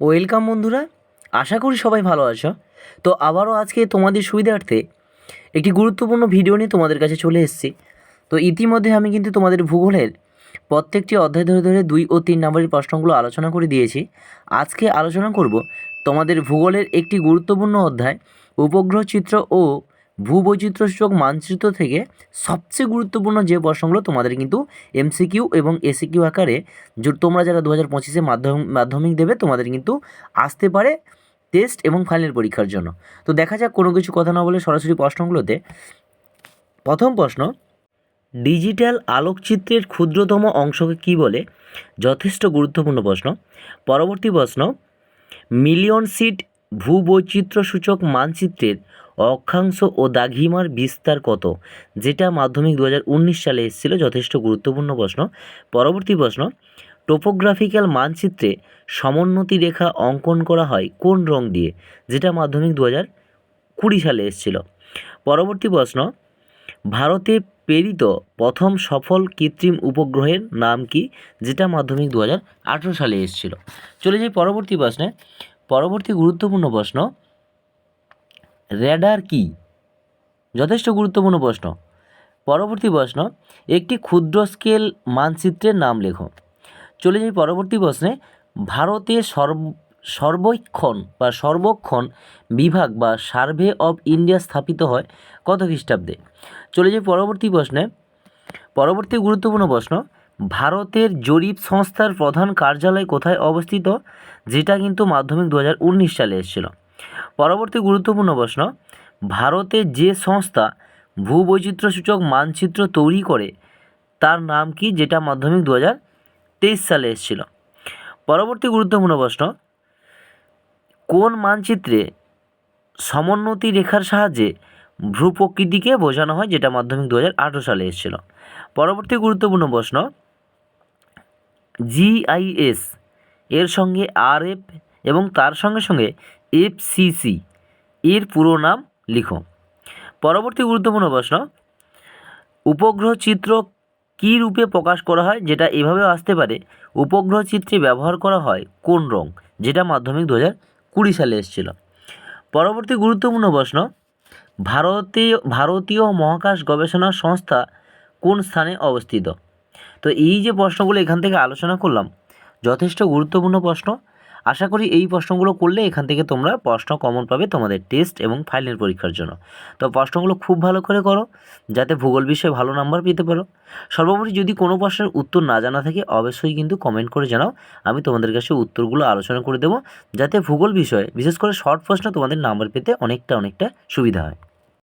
Welcome বন্ধুরা, আশা করি সবাই ভালো আছো। তো আবারও আজকে তোমাদের সুবিধার্থে একটি গুরুত্বপূর্ণ ভিডিও নিয়ে তোমাদের কাছে চলে এসেছি। তো ইতিমধ্যে আমি কিন্তু তোমাদের ভূগোলের প্রত্যেকটি অধ্যায় ধরে ধরে দুই ও তিন নম্বরের প্রশ্নগুলো আলোচনা করে দিয়েছি। আজকে আলোচনা করব তোমাদের ভূগোলের একটি গুরুত্বপূর্ণ অধ্যায়, উপগ্রহ চিত্র ও ভূবৈচিত্র্যসূচক মানচিত্র থেকে সবচেয়ে গুরুত্বপূর্ণ যে প্রশ্নগুলো তোমাদের কিন্তু এমসিকিউ এবং এসিকিউ আকারে তোমরা যারা দু হাজার পঁচিশে মাধ্যমিক মাধ্যমিক দেবে, তোমাদের কিন্তু আসতে পারে টেস্ট এবং ফাইনাল পরীক্ষার জন্য। তো দেখা যাক কোনো কিছু কথা না বলে সরাসরি প্রশ্নগুলোতে। প্রথম প্রশ্ন, ডিজিটাল আলোকচিত্রের ক্ষুদ্রতম অংশকে কী বলে? যথেষ্ট গুরুত্বপূর্ণ প্রশ্ন। পরবর্তী প্রশ্ন, মিলিয়ন সিট ভূবৈচিত্র্যসূচক মানচিত্রের অক্ষাংশ ও দাঘিমার বিস্তার কত? যেটা মাধ্যমিক দু হাজার উনিশ সালে এসেছিল, যথেষ্ট গুরুত্বপূর্ণ প্রশ্ন। পরবর্তী প্রশ্ন, টোপোগ্রাফিক্যাল মানচিত্রে সমোন্নতি রেখা অঙ্কন করা হয় কোন রং দিয়ে? যেটা মাধ্যমিক দু হাজার কুড়ি সালে এসেছিল। পরবর্তী প্রশ্ন, ভারতে প্রেরিত প্রথম সফল কৃত্রিম উপগ্রহের নাম কি? যেটা মাধ্যমিক দু হাজার আঠেরো সালে এসেছিল। চলে যাই পরবর্তী প্রশ্নে। পরবর্তী গুরুত্বপূর্ণ প্রশ্ন র্যাডার কি? যথেষ্ট গুরুত্বপূর্ণ প্রশ্ন। পরবর্তী প্রশ্ন, একটি ক্ষুদ্র স্কেল মানচিত্রের নাম লেখো। চলে যাই পরবর্তী প্রশ্নে। ভারতে সর্ব, সর্বক্ষণ বা সর্বক্ষণ বিভাগ বা সার্ভে অফ ইন্ডিয়া স্থাপিত হয় কত খ্রিস্টাব্দে? চলে যাই পরবর্তী প্রশ্নে। পরবর্তী গুরুত্বপূর্ণ প্রশ্ন, ভারতের জরিপ সংস্থার প্রধান কার্যালয় কোথায় অবস্থিত? যেটা কিন্তু মাধ্যমিক দু হাজার উনিশ সালে এসেছিল। পরবর্তী গুরুত্বপূর্ণ প্রশ্ন, ভারতে যে সংস্থা ভূবৈচিত্র্যসূচক মানচিত্র তৈরি করে, তার নাম কি যেটা মাধ্যমিক দু তেইশ সালে এসেছিল? পরবর্তী গুরুত্বপূর্ণ প্রশ্ন, কোন মানচিত্রে সমোন্নতি রেখার সাহায্যে ভূপ্রকৃতিকে বোঝানো হয় যেটা মাধ্যমিক দু হাজার আঠেরো সালে এসেছিল? পরবর্তী গুরুত্বপূর্ণ প্রশ্ন জিআইএস এর সঙ্গে আরএফ এবং তার সঙ্গে সঙ্গে এফসিসি। এর পুরো নাম লিখো। পরবর্তী গুরুত্বপূর্ণ প্রশ্ন। উপগ্রহ চিত্র কী রূপে প্রকাশ করা হয়, যেটা এভাবেও আসতে পারে? উপগ্রহ চিত্রে ব্যবহার করা হয় কোন রং, যেটা মাধ্যমিক দু হাজার কুড়ি সালে এসেছিল? পরবর্তী গুরুত্বপূর্ণ প্রশ্ন। ভারতীয় ভারতীয় মহাকাশ গবেষণা সংস্থা কোন স্থানে অবস্থিত? তো এই যে প্রশ্নগুলো এখান থেকে আলোচনা করলাম, যথেষ্ট গুরুত্বপূর্ণ প্রশ্ন। আশা করি এই প্রশ্নগুলো করলে এখান থেকে তোমরা প্রশ্ন কমন পাবে তোমাদের টেস্ট এবং ফাইনাল পরীক্ষার জন্য। তো প্রশ্নগুলো খুব ভালো করে করো, যাতে ভূগোল বিষয়ে ভালো নাম্বার পেতে পারো। সর্বোপরি যদি কোনো প্রশ্নের উত্তর না জানা থাকে, অবশ্যই কিন্তু কমেন্ট করে জানাও, আমি তোমাদের কাছে উত্তরগুলো আলোচনা করে দেবো, যাতে ভূগোল বিষয়ে, বিশেষ করে শর্ট প্রশ্ন তোমাদের নাম্বার পেতে অনেকটা অনেকটা সুবিধা হয়।